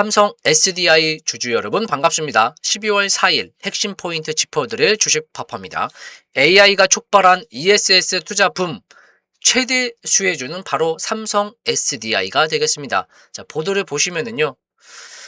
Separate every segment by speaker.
Speaker 1: 삼성 SDI 주주 여러분 반갑습니다. 12월 4일 핵심 포인트 짚어드릴 주식 파파입니다. AI가 촉발한 ESS 투자 붐 최대 수혜주는 바로 삼성 SDI가 되겠습니다. 자, 보도를 보시면은요.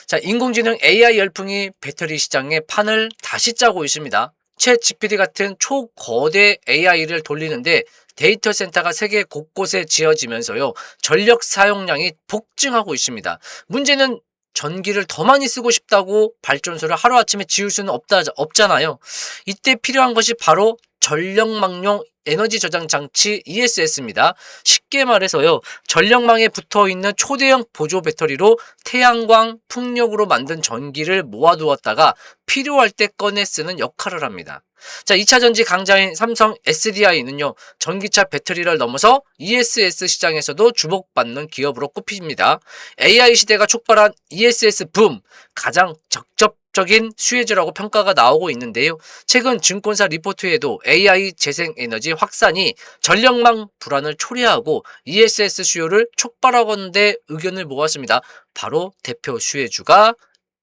Speaker 1: 자, 인공지능 AI 열풍이 배터리 시장에 판을 다시 짜고 있습니다. 챗 GPT 같은 초거대 AI를 돌리는데 데이터 센터가 세계 곳곳에 지어지면서요. 전력 사용량이 폭증하고 있습니다. 문제는 전기를 더 많이 쓰고 싶다고 발전소를 하루아침에 지을 수는 없다, 없잖아요. 이때 필요한 것이 바로 전력망용 에너지 저장 장치 ESS입니다. 쉽게 말해서요. 전력망에 붙어 있는 초대형 보조 배터리로 태양광, 풍력으로 만든 전기를 모아두었다가 필요할 때 꺼내 쓰는 역할을 합니다. 자, 2차 전지 강자인 삼성 SDI는요, 전기차 배터리를 넘어서 ESS 시장에서도 주목받는 기업으로 꼽힙니다. AI 시대가 촉발한 ESS 붐, 가장 적접 적인 수혜주라고 평가가 나오고 있는데요. 최근 증권사 리포트에도 AI 재생에너지 확산이 전력망 불안을 초래하고 ESS 수요를 촉발하건대 의견을 모았습니다. 바로 대표 수혜주가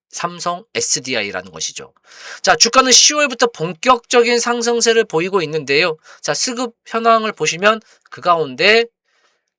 Speaker 1: 삼성 SDI라는 것이죠. 자, 주가는 10월부터 본격적인 상승세를 보이고 있는데요. 자, 수급 현황을 보시면 그 가운데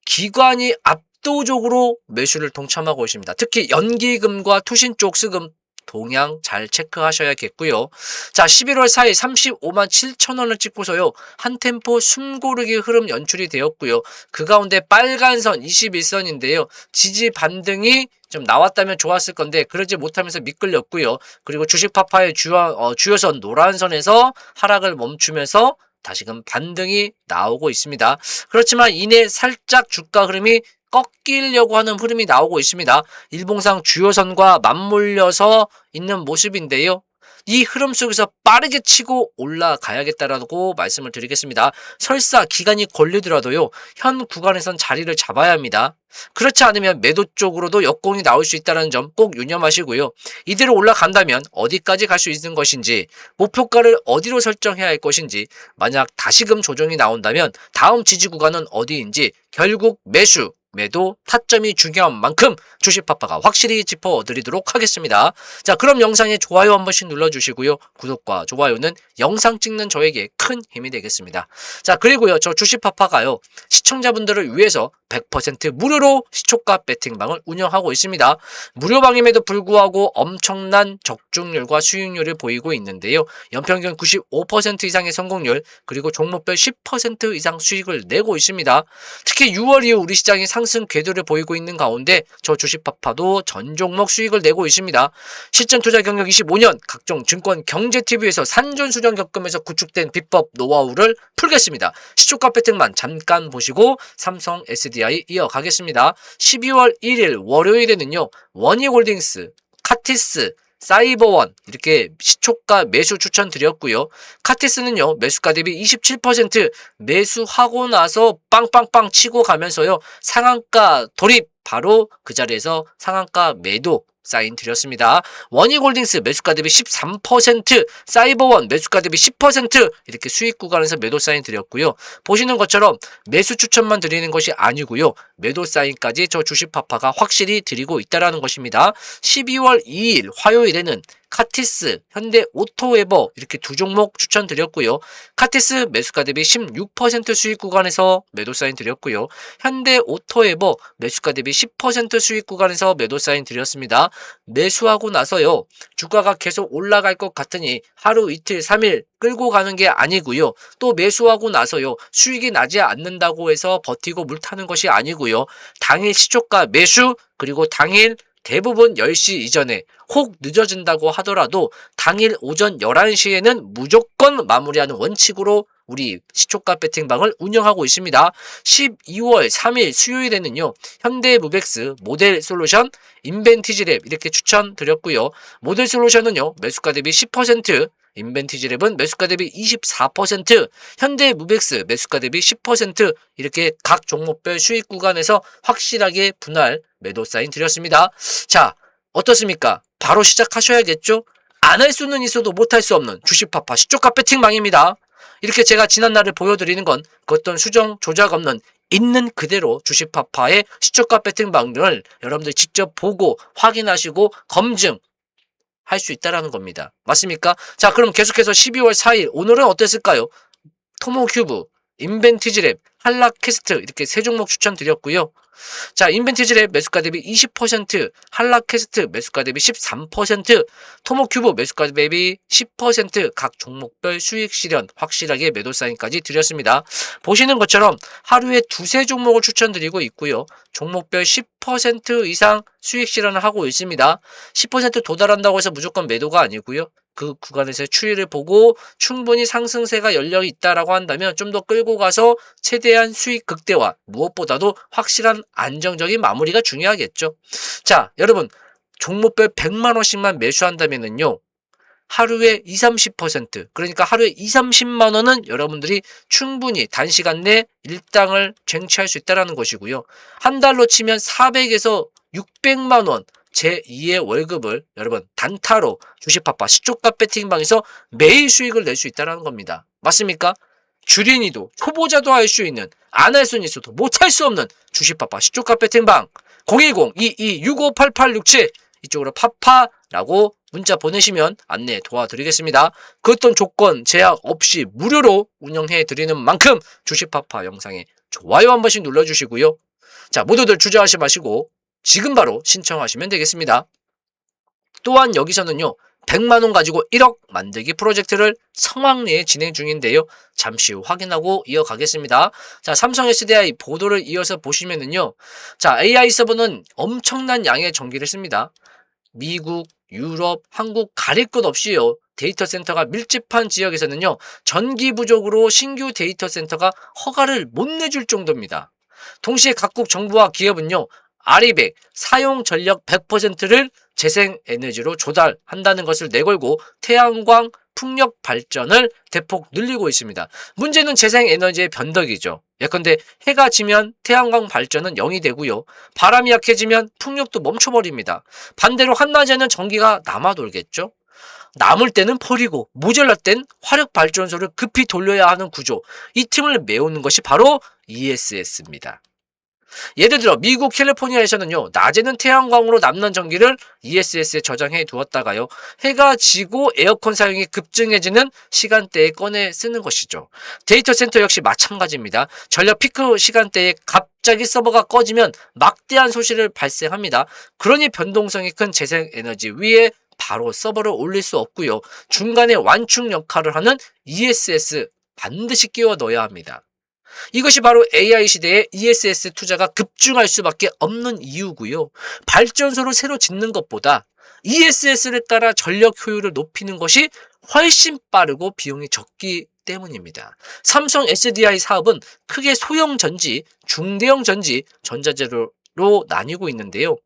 Speaker 1: 기관이 압도적으로 매수를 동참하고 있습니다. 특히 연기금과 투신 쪽 수급 동향 잘 체크하셔야겠고요. 자, 11월 4일 35만 7천 원을 찍고서요. 한 템포 숨고르기 흐름 연출이 되었고요. 그 가운데 빨간 선 21선인데요. 지지 반등이 좀 나왔다면 좋았을 건데 그러지 못하면서 미끌렸고요. 그리고 주식 파파의 주요, 어, 주요선 노란 선에서 하락을 멈추면서 다시금 반등이 나오고 있습니다. 그렇지만 이내 살짝 주가 흐름이 꺾이려고 하는 흐름이 나오고 있습니다. 일봉상 주요선과 맞물려서 있는 모습인데요. 이 흐름 속에서 빠르게 치고 올라가야겠다라고 말씀을 드리겠습니다. 설사 기간이 걸리더라도요, 현 구간에선 자리를 잡아야 합니다. 그렇지 않으면 매도 쪽으로도 역공이 나올 수 있다는 점 꼭 유념하시고요. 이대로 올라간다면 어디까지 갈 수 있는 것인지, 목표가를 어디로 설정해야 할 것인지, 만약 다시금 조정이 나온다면 다음 지지 구간은 어디인지 결국 매수, 매도 타점이 중요한 만큼 주식파파가 확실히 짚어드리도록 하겠습니다. 자 그럼 영상에 좋아요 한 번씩 눌러주시고요. 구독과 좋아요는 영상 찍는 저에게 큰 힘이 되겠습니다. 자 그리고요 저 주식파파가요 시청자분들을 위해서 100% 무료로 시초가 배팅방을 운영하고 있습니다. 무료방임에도 불구하고 엄청난 적중률과 수익률을 보이고 있는데요. 연평균 95% 이상의 성공률 그리고 종목별 10% 이상 수익을 내고 있습니다. 특히 6월 이후 우리 시장이 상승 궤도를 보이고 있는 가운데 저 주식파파도 전 종목 수익을 내고 있습니다. 실전 투자 경력 25년 각종 증권 경제TV에서 산전수전 겪으면서 구축된 비법 노하우를 풀겠습니다. 시초가 배팅만 잠깐 보시고 삼성 SD SDI 이어가겠습니다. 12월 1일 월요일에는요. 원희홀딩스, 카티스, 사이버원 이렇게 시초가 매수 추천드렸고요. 카티스는요. 매수가 대비 27% 매수하고 나서 빵빵빵 치고 가면서요. 상한가 돌입 바로 그 자리에서 상한가 매도 사인 드렸습니다. 원희골딩스 매수가 대비 13%, 사이버원 매수가 대비 10% 이렇게 수익 구간에서 매도 사인 드렸고요. 보시는 것처럼 매수 추천만 드리는 것이 아니고요. 매도 사인까지 저 주식 파파가 확실히 드리고 있다라는 것입니다. 12월 2일 화요일에는 카티스, 현대 오토웨버 이렇게 두 종목 추천드렸고요. 카티스 매수가 대비 16% 수익 구간에서 매도 사인 드렸고요. 현대 오토웨버 매수가 대비 10% 수익 구간에서 매도 사인 드렸습니다. 매수하고 나서요. 주가가 계속 올라갈 것 같으니 하루 이틀 3일 끌고 가는 게 아니고요. 또 매수하고 나서요. 수익이 나지 않는다고 해서 버티고 물 타는 것이 아니고요. 당일 시초가 매수 그리고 당일 대부분 10시 이전에 혹 늦어진다고 하더라도 당일 오전 11시에는 무조건 마무리하는 원칙으로 우리 시초가 배팅방을 운영하고 있습니다. 12월 3일 수요일에는요. 현대무백스 모델 솔루션 인벤티지랩 이렇게 추천드렸고요. 모델 솔루션은요. 매수가 대비 10% 인벤티지랩은 매수가 대비 24%, 현대무백스 매수가 대비 10% 이렇게 각 종목별 수익 구간에서 확실하게 분할 매도 사인 드렸습니다. 자, 어떻습니까? 바로 시작하셔야겠죠? 안 할 수는 있어도 못할 수 없는 주식파파 시초가 배팅망입니다. 이렇게 제가 지난날을 보여드리는 건그 어떤 수정 조작 없는 있는 그대로 주식파파의 시초가 배팅 방을 여러분들 직접 보고 확인하시고 검증 할 수 있다라는 겁니다. 맞습니까? 자, 그럼 계속해서 12월 4일 오늘은 어땠을까요? 토모큐브, 인벤티지랩, 한락캐스트 이렇게 세 종목 추천드렸고요. 자, 인벤티지랩 매수가 대비 20%, 한락캐스트 매수가 대비 13%, 토모큐브 매수가 대비 10%각 종목별 수익 실현 확실하게 매도 사인까지 드렸습니다. 보시는 것처럼 하루에 두세 종목을 추천드리고 있고요. 종목별 10% 이상 수익 실현을 하고 있습니다. 10% 도달한다고 해서 무조건 매도가 아니고요. 그 구간에서의 추이를 보고 충분히 상승세가 열려 있다라고 한다면 좀 더 끌고 가서 최대한 수익 극대화 무엇보다도 확실한 안정적인 마무리가 중요하겠죠. 자, 여러분 종목별 100만 원씩만 매수한다면은요. 하루에 2, 30% 그러니까 하루에 2, 30만 원은 여러분들이 충분히 단시간 내 일당을 쟁취할 수 있다라는 것이고요. 한 달로 치면 400에서 600만 원 제2의 월급을 여러분 단타로 주식파파 시초가 배팅방에서 매일 수익을 낼 수 있다는 겁니다. 맞습니까? 주린이도 초보자도 할 수 있는 안 할 수는 있어도 못 할 수 없는 주식파파 시초가 배팅방 010-2265-8867 이쪽으로 파파라고 문자 보내시면 안내 도와드리겠습니다. 그 어떤 조건 제약 없이 무료로 운영해 드리는 만큼 주식파파 영상에 좋아요 한 번씩 눌러주시고요. 자 모두들 주저하지 마시고 지금 바로 신청하시면 되겠습니다. 또한 여기서는요. 100만 원 가지고 1억 만들기 프로젝트를 성황리에 진행 중인데요. 잠시 후 확인하고 이어가겠습니다. 자, 삼성 SDI 보도를 이어서 보시면은요. 자, AI 서버는 엄청난 양의 전기를 씁니다. 미국, 유럽, 한국 가릴 것 없이요. 데이터 센터가 밀집한 지역에서는요. 전기 부족으로 신규 데이터 센터가 허가를 못 내줄 정도입니다. 동시에 각국 정부와 기업은요. 아리백 사용 전력 100%를 재생 에너지로 조달한다는 것을 내걸고 태양광 풍력 발전을 대폭 늘리고 있습니다. 문제는 재생 에너지의 변덕이죠. 예컨대 해가 지면 태양광 발전은 0이 되고요. 바람이 약해지면 풍력도 멈춰버립니다. 반대로 한낮에는 전기가 남아 돌겠죠. 남을 때는 버리고 모자랄 땐 화력 발전소를 급히 돌려야 하는 구조. 이 틈을 메우는 것이 바로 ESS입니다. 예를 들어 미국 캘리포니아에서는요 낮에는 태양광으로 남는 전기를 ESS에 저장해 두었다가요 해가 지고 에어컨 사용이 급증해지는 시간대에 꺼내 쓰는 것이죠. 데이터 센터 역시 마찬가지입니다. 전력 피크 시간대에 갑자기 서버가 꺼지면 막대한 소실을 발생합니다. 그러니 변동성이 큰 재생 에너지 위에 바로 서버를 올릴 수 없고요. 중간에 완충 역할을 하는 ESS 반드시 끼워 넣어야 합니다 이것이 바로 AI 시대의 ESS 투자가 급증할 수밖에 없는 이유고요. 발전소를 새로 짓는 것보다 ESS를 따라 전력 효율을 높이는 것이 훨씬 빠르고 비용이 적기 때문입니다. 삼성 SDI 사업은 크게 소형 전지, 중대형 전지, 전자재료로 나뉘고 있는데요.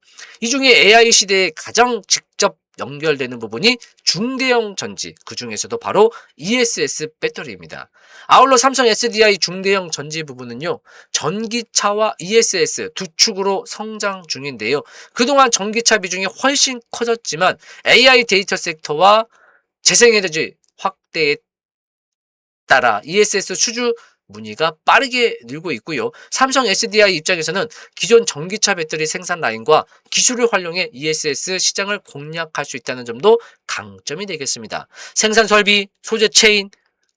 Speaker 1: 이 중에 AI 시대에 가장 직접 연결되는 부분이 중대형 전지, 그 중에서도 바로 ESS 배터리입니다. 아울러 삼성 SDI 중대형 전지 부분은요, 전기차와 ESS 두 축으로 성장 중인데요. 그동안 전기차 비중이 훨씬 커졌지만 AI 데이터 섹터와 재생에너지 확대에 따라 ESS 수주 문의가 빠르게 늘고 있고요. 삼성 SDI 입장에서는 기존 전기차 배터리 생산 라인과 기술을 활용해 ESS 시장을 공략할 수 있다는 점도 강점이 되겠습니다. 생산 설비, 소재 체인,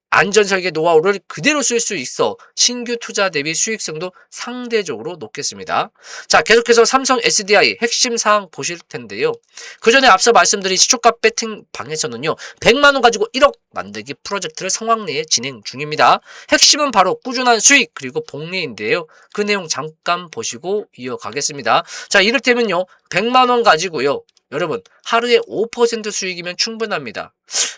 Speaker 1: 안전 설계 노하우를 그대로 쓸 수 있어 신규 투자 대비 수익성도 상대적으로 높겠습니다. 자, 계속해서 삼성 SDI 핵심 사항 보실 텐데요. 그 전에 앞서 말씀드린 시초가 배팅 방에서는요, 100만 원 가지고 1억 만들기 프로젝트를 성황리에 진행 중입니다. 핵심은 바로 꾸준한 수익 그리고 복리인데요. 그 내용 잠깐 보시고 이어가겠습니다. 자, 이를테면요, 100만 원 가지고요. 여러분, 하루에 5% 수익이면 충분합니다.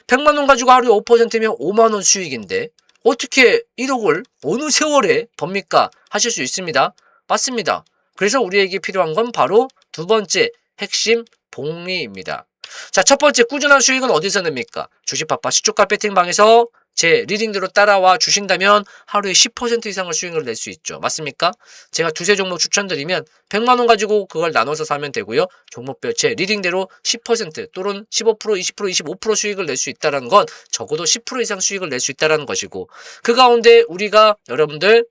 Speaker 1: 100만 원 가지고 하루에 5%면 5만 원 수익인데 어떻게 1억을 어느 세월에 법니까? 하실 수 있습니다. 맞습니다. 그래서 우리에게 필요한 건 바로 두 번째 핵심 복리입니다. 자, 첫 번째 꾸준한 수익은 어디서 냅니까? 주식파파 시초가 배팅방에서 제 리딩대로 따라와 주신다면 하루에 10% 이상을 수익을 낼 수 있죠. 맞습니까? 제가 두세 종목 추천드리면 100만 원 가지고 그걸 나눠서 사면 되고요. 종목별 제 리딩대로 10% 또는 15% 20% 25% 수익을 낼 수 있다는 건 적어도 10% 이상 수익을 낼 수 있다는 것이고 그 가운데 우리가 여러분들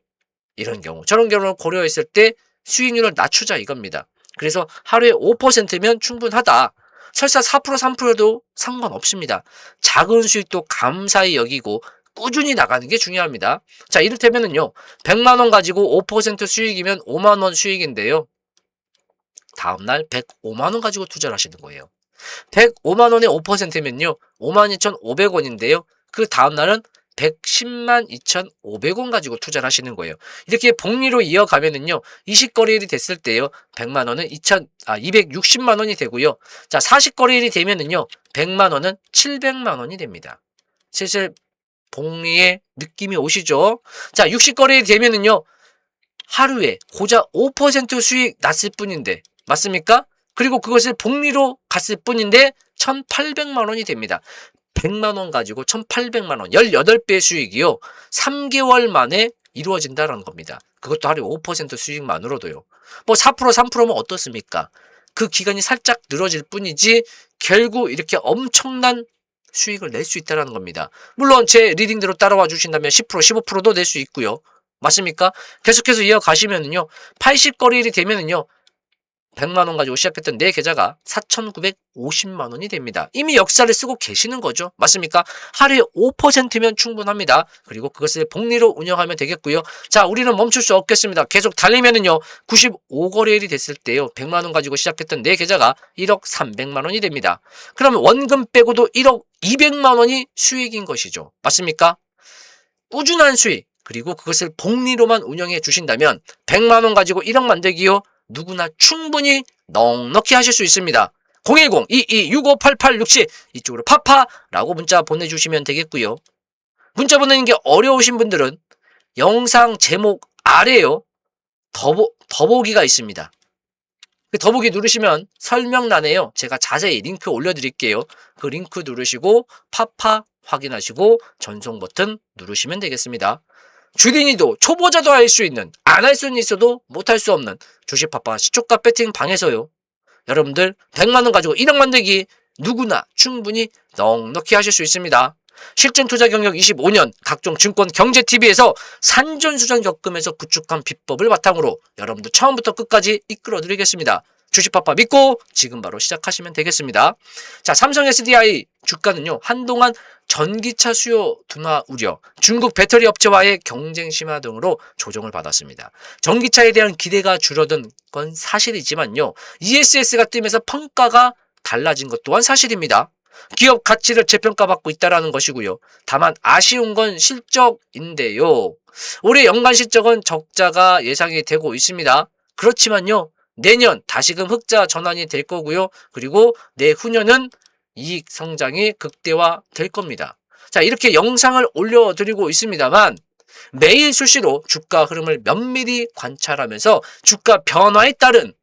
Speaker 1: 이런 경우 저런 경우를 고려했을 때 수익률을 낮추자 이겁니다. 그래서 하루에 5%면 충분하다. 설사 4% 3%도 상관없습니다. 작은 수익도 감사히 여기고 꾸준히 나가는 게 중요합니다. 자, 이를테면은요. 100만 원 가지고 5% 수익이면 5만 원 수익인데요. 다음 날 105만 원 가지고 투자를 하시는 거예요. 105만 원에 5%면요. 52,500원인데요. 그 다음 날은 110만 2,500원 가지고 투자를 하시는 거예요. 이렇게 복리로 이어가면은요. 20거래일이 됐을 때요. 100만 원은 2,000, 아, 260만 원이 되고요. 자, 40거래일이 되면은요. 100만 원은 700만 원이 됩니다. 슬슬 복리의 느낌이 오시죠? 자, 60거래일이 되면은요. 하루에 고작 5% 수익 났을 뿐인데, 맞습니까? 그리고 그것을 복리로 갔을 뿐인데 1,800만 원이 됩니다. 100만 원 가지고 1,800만 원, 18배 수익이요. 3개월 만에 이루어진다는 겁니다. 그것도 하루에 5% 수익만으로도요. 뭐 4%, 3%면 어떻습니까? 그 기간이 살짝 늘어질 뿐이지 결국 이렇게 엄청난 수익을 낼 수 있다는 겁니다. 물론 제 리딩대로 따라와 주신다면 10%, 15%도 낼 수 있고요. 맞습니까? 계속해서 이어가시면은요. 80 거리일이 되면은요. 100만 원 가지고 시작했던 내 계좌가 4,950만 원이 됩니다. 이미 역사를 쓰고 계시는 거죠. 맞습니까? 하루에 5%면 충분합니다. 그리고 그것을 복리로 운영하면 되겠고요. 자, 우리는 멈출 수 없겠습니다. 계속 달리면은요. 95거래일이 됐을 때요. 100만 원 가지고 시작했던 내 계좌가 1억 300만 원이 됩니다. 그러면 원금 빼고도 1억 200만 원이 수익인 것이죠. 맞습니까? 꾸준한 수익 그리고 그것을 복리로만 운영해 주신다면 100만 원 가지고 1억 만들기요. 누구나 충분히 넉넉히 하실 수 있습니다. 010-2265-8867 이쪽으로 파파라고 문자 보내주시면 되겠고요. 문자 보내는 게 어려우신 분들은 영상 제목 아래요. 더보, 더보기가 있습니다. 그 더보기 누르시면 설명란에요. 제가 자세히 링크 올려드릴게요. 그 링크 누르시고 파파 확인하시고 전송 버튼 누르시면 되겠습니다. 주린이도 초보자도 할 수 있는 안 할 수는 있어도 못 할 수 없는 주식파파 시초가 배팅 방에서요. 여러분들 100만원 가지고 1억 만들기 누구나 충분히 넉넉히 하실 수 있습니다. 실전 투자 경력 25년 각종 증권 경제 TV에서 산전수전 겪으면서 구축한 비법을 바탕으로 여러분들 처음부터 끝까지 이끌어 드리겠습니다. 주식파파 믿고 지금 바로 시작하시면 되겠습니다. 자, 삼성 SDI 주가는요, 한동안 전기차 수요 둔화 우려, 중국 배터리 업체와의 경쟁 심화 등으로 조정을 받았습니다. 전기차에 대한 기대가 줄어든 건 사실이지만요, ESS가 뜨면서 평가가 달라진 것 또한 사실입니다. 기업 가치를 재평가받고 있다라는 것이고요. 다만 아쉬운 건 실적인데요. 올해 연간 실적은 적자가 예상이 되고 있습니다. 그렇지만요. 내년 다시금 흑자 전환이 될 거고요. 그리고 내후년은 이익 성장이 극대화 될 겁니다. 자, 이렇게 영상을 올려드리고 있습니다만 매일 수시로 주가 흐름을 면밀히 관찰하면서 주가 변화에 따른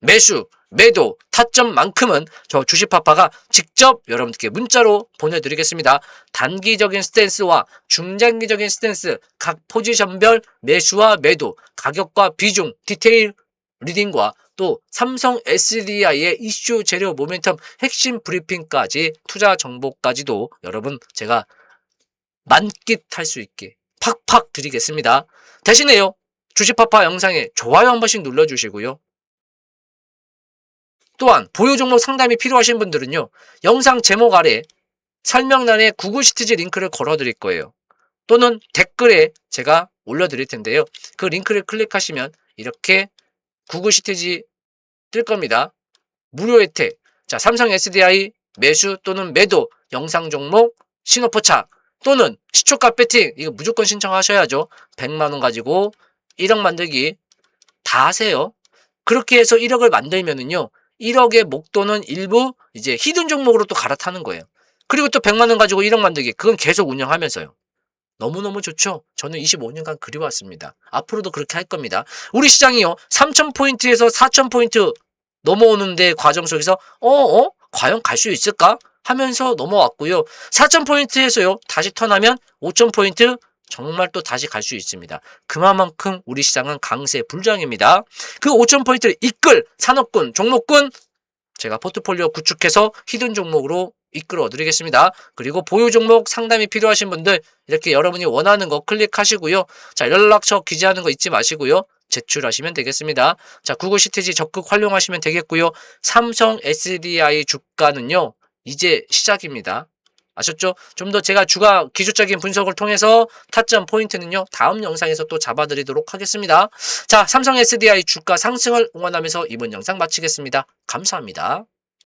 Speaker 1: 매수, 매도, 타점만큼은 저 주식파파가 직접 여러분들께 문자로 보내드리겠습니다. 단기적인 스탠스와 중장기적인 스탠스, 각 포지션별 매수와 매도, 가격과 비중, 디테일 리딩과 또 삼성 SDI의 이슈 재료 모멘텀 핵심 브리핑까지 투자 정보까지도 여러분 제가 만끽할 수 있게 팍팍 드리겠습니다. 대신에요. 주식파파 영상에 좋아요 한 번씩 눌러주시고요. 또한 보유 종목 상담이 필요하신 분들은요. 영상 제목 아래 설명란에 구글 시티즈 링크를 걸어 드릴 거예요. 또는 댓글에 제가 올려 드릴 텐데요. 그 링크를 클릭하시면 이렇게 구글 시티지 뜰 겁니다. 무료 혜택. 자, 삼성 SDI 매수 또는 매도 영상 종목 신호 포착 또는 시초가 배팅 이거 무조건 신청하셔야죠. 100만 원 가지고 1억 만들기 다 하세요. 그렇게 해서 1억을 만들면은요. 1억의 목돈은 일부 이제 히든 종목으로 또 갈아타는 거예요. 그리고 또 100만 원 가지고 1억 만들기 그건 계속 운영하면서요. 너무너무 좋죠. 저는 25년간 그리워왔습니다. 앞으로도 그렇게 할 겁니다. 우리 시장이요. 3,000포인트에서 4,000포인트 넘어오는데 과정 속에서 어? 어? 과연 갈 수 있을까? 하면서 넘어왔고요. 4,000포인트에서요. 다시 턴하면 5,000포인트 정말 또 다시 갈 수 있습니다. 그만큼 우리 시장은 강세 불장입니다. 그 5,000포인트를 이끌 산업군, 종목군 제가 포트폴리오 구축해서 히든 종목으로 이끌어 드리겠습니다. 그리고 보유 종목 상담이 필요하신 분들 이렇게 여러분이 원하는 거 클릭하시고요. 자, 연락처 기재하는 거 잊지 마시고요. 제출하시면 되겠습니다. 자, 구글 시티지 적극 활용하시면 되겠고요. 삼성 SDI 주가는요. 이제 시작입니다. 아셨죠? 좀 더 제가 주가 기술적인 분석을 통해서 타점 포인트는요. 다음 영상에서 또 잡아드리도록 하겠습니다. 자, 삼성 SDI 주가 상승을 응원하면서 이번 영상 마치겠습니다. 감사합니다.